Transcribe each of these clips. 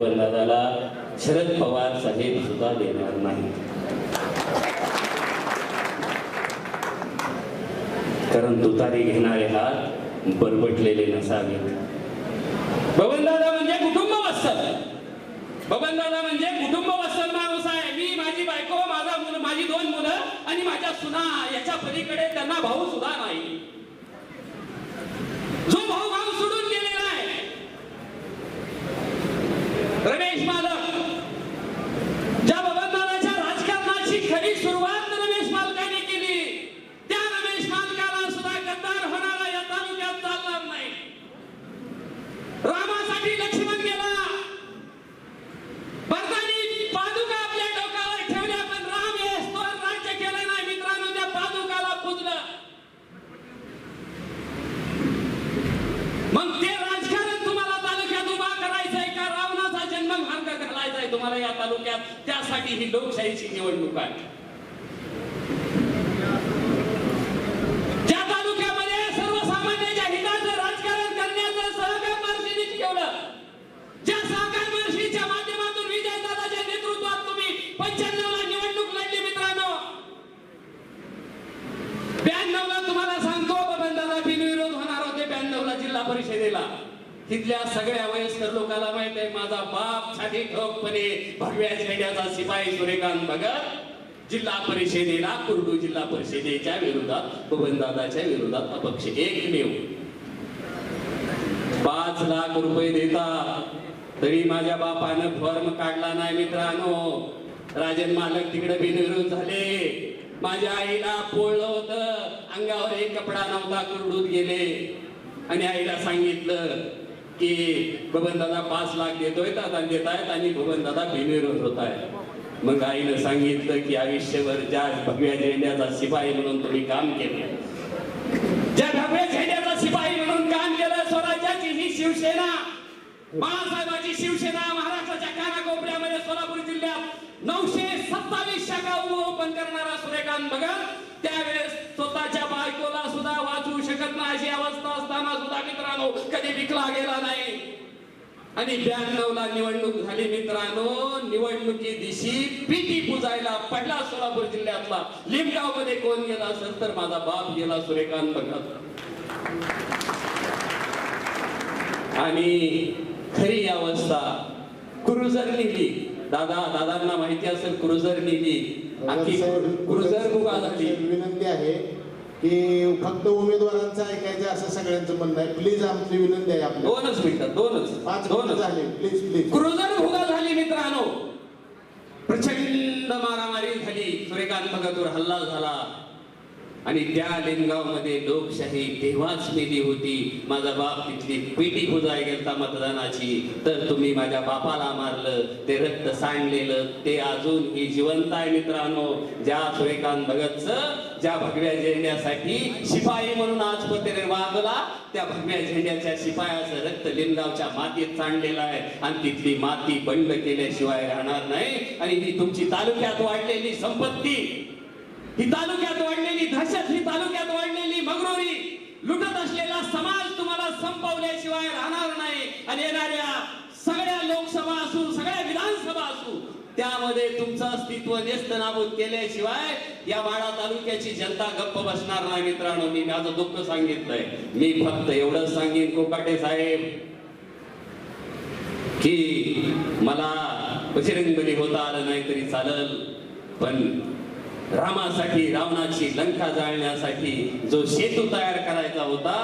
दादाला शरद पवार साहेब सुद्धा देणार नाही. कारण तुतारी घेणारे हात बरबटलेले नसावेत. बबनदादा म्हणजे कुटुंब वत्सल. बबनदादा म्हणजे कुटुंब वत्सल माणूस आहे मी माझी बायको माझा मुलं माझी दोन मुलं आणि माझ्या सुना याच्या पलीकडे त्यांना भाऊ सुद्धा नाही जो भाऊ भाऊ सोडून गेलेला आहे रमेश मालक ज्या बबनदादाच्या राजकारणाची खरी सुरुवात रमेश मालकाने केली त्या रमेश मालकाला सुद्धा गद्दार होणारा या तालुक्यात चालणार नाही रामासाठी लक्ष्मण गेला भरतानी पादुका आपल्या डोक्यावर ठेवल्या पण राम हे स्तोर राज्य केलं नाही मित्रांनो त्या पादुकाला पुजलं मग ते राजकारण तुम्हाला तालुक्यात उभा करायचंय का रावणाचा जन्म मार्ग घालायचाय तुम्हाला या तालुक्यात त्यासाठी ही लोकशाहीची निवडणूक आहे. ज्या तालुक्यामध्ये सर्वसामान्यांच्या हिताचं राजकारण करण्याचं सहकार मार्शीने ठेवलं ज्या सहकार मार्शीच्या माध्यमातून विजयदादाच्या नेतृत्वात तुम्ही पंच्याण्णव ला निवडणूक लढली मित्रांनो. ब्याण्णव ला तुम्हाला सांगतो बबनदादा बिनविरोध होणार होते ब्याण्णव ला जिल्हा परिषदेला. तिथल्या सगळ्या वयस्कर लोकांना माहीत आहे माझा बापसाठी ठोकपणे भगव्या झेंड्याचा शिपाई सूर्यकांत भगत जिल्हा परिषदेला कुर्डू जिल्हा परिषदेच्या विरोधात बबनदादाच्या विरोधात अपक्ष एकमेव. पाच लाख रुपये देता तरी माझ्या बापानं फॉर्म काढला नाही मित्रांनो. राजन मालक तिकडे बिनविरोध झाले. माझ्या आईला पोळलं होतं. अंगावर एक कपडा नव्हता कुरडूत गेले. आणि आईला सांगितलं की बबन दादा पाच लाख देतोय दादा देत आहेत आणि बबन दादा बिनविरोध होत आहे मग आईनं सांगितलं की आयुष्यभर ज्या भगव्या झेंड्याचा शिपाई म्हणून तुम्ही काम केलं ज्या भगव्या झेंड्याचा शिपाई म्हणून काम केलं स्वराज्याची ही शिवसेना बाळासाहेबांची शिवसेना महाराष्ट्राच्या कानाकोपऱ्यामध्ये सोलापूर जिल्ह्यात नऊशे सत्तावीस शाखा ओपन करणारा सूर्यकांत भगत त्यावेळेस स्वतःच्या बायकोला सुद्धा वाचवू शकत नाही. अशी अवस्था असताना सुद्धा मित्रांनो कधी विकला गेला नाही. आणि ब्याण्णव ला निवडणूक झाली मित्रांनो. निवडणुकी दिवशी पीटी पुजायला पहिला सोलापूर जिल्ह्यातला लिमगावमध्ये कोण गेला असेल तर माझा बाप गेला सूर्यकांत भगत आणि खरी अवस्था क्रुझर नेली. दादा दादांना माहिती असेल क्रुझर आखी क्रुझर बुगा झाली विनंती आहे. की फक्त उमेदवारांचं ऐकायचं असं सगळ्यांचं म्हणणं आहे. प्लीज आमची विनंती आहे आपली दोनच मिनिटं दोनच. पाच दोनच. झाले. प्लीज प्लीज क्रुझर भुगा झाली मित्रांनो. प्रचंड मारामारी झाली. सूर्यकांत भगतवर हल्ला झाला. आणि त्या लिंगावमध्ये लोकशाही तेव्हाच नेली होती. माझा बाप तिथली पेटी पुजाय गेलता मतदानाची. तर तुम्ही माझ्या बापाला मारलं ते रक्त सांडलेलं ते अजून ही जिवंत आहे मित्रांनो. ज्या सुरेकांत भगतचं ज्या भगव्या झेंड्यासाठी शिपाई म्हणून आज पत्रे वागला त्या भगव्या झेंड्याच्या शिपायाचं रक्त लिंगावच्या मातीत सांडलेलं आहे. आणि तिथली माती बंड केल्याशिवाय राहणार नाही. आणि ही तुमची तालुक्यात वाढलेली संपत्ती. ही तालुक्यात वाढलेली दहशत ही तालुक्यात वाढलेली मगरोरी. लुटत असलेला समाज तुम्हाला संपवल्याशिवाय राहणार नाही. आणि येणाऱ्या सगळ्या लोकसभा असू सगळ्या विधानसभा असू त्यामध्ये तुमचं अस्तित्व नेस्त नाबूद केल्याशिवाय या वाडा तालुक्याची जनता गप्प बसणार नाही मित्रांनो. मी माझं दुःख सांगितलंय. मी फक्त एवढंच सांगेन कोकाटे साहेब की मला बजरंगबली होता आलं नाही तरी चालल पण रामासाठी रावणाची लंका जाळण्यासाठी जो सेतू तयार करायचा होता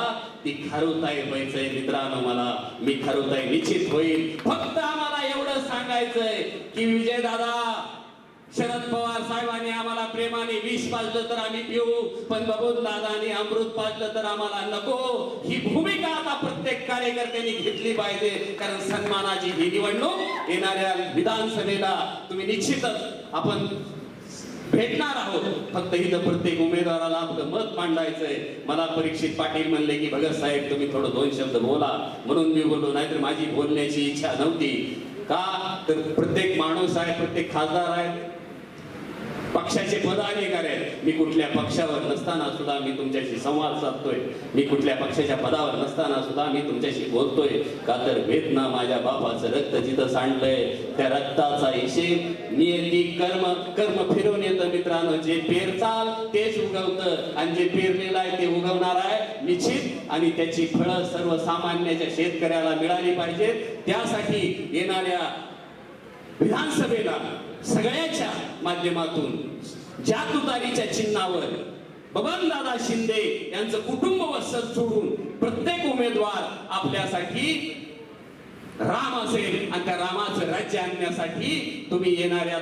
ती खारुताई व्हायचंय. मित्रांनो मला मी खारुताई निश्चित होईल. फक्त आम्हाला एवढं सांगायचंय की विजय दादा शरद पवार साहेबांनी आम्हाला प्रेमाने विष पाजलं तर आम्ही पिऊ पण बबून दादाने अमृत पाजलं तर आम्हाला नको. ही भूमिका आता प्रत्येक कार्यकर्त्यांनी घेतली पाहिजे कारण सन्मानाची ही निवडणूक येणाऱ्या विधानसभेला तुम्ही निश्चितच आपण भेटणार आहोत. फक्त इथं प्रत्येक उमेदवाराला आपलं मत मांडायचंय. मला परीक्षित पाटील म्हणले की भगत साहेब तुम्ही थोडं दोन शब्द बोला. म्हणून मी बोललो नाहीतर माझी बोलण्याची इच्छा नव्हती. का? तर प्रत्येक माणूस आहे प्रत्येक खासदार आहे. पक्षाचे पदाधिकारी आहेत. मी कुठल्या पक्षावर नसताना सुद्धा मी तुमच्याशी संवाद साधतोय. मी कुठल्या पक्षाच्या पदावर नसताना सुद्धा मी तुमच्याशी बोलतोय. का तर वेदना माझ्या बापाचं रक्त जिथं सांडलंय त्या रक्ताचा हिशेब नियती कर्म कर्म फिरवून येतं मित्रांनो. जे पेरचाल तेच उगवतं. आणि जे पेरलेलं आहे ते उगवणार आहे निश्चित. आणि त्याची फळं सर्वसामान्याच्या शेतकऱ्याला मिळाली पाहिजेत. त्यासाठी येणाऱ्या विधानसभेला सगळ्याच्या माध्यमातून ज्या तुतारीच्या चिन्हावर बबनदादा शिंदे यांचं कुटुंब वसत सोडून प्रत्येक उमेदवार आपल्यासाठी राम असेल आणि त्या रामाचं राज्य आणण्यासाठी तुम्ही येणाऱ्या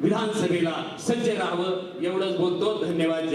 विधानसभेला सज्ज राहावं एवढंच बोलतो. धन्यवाद. जय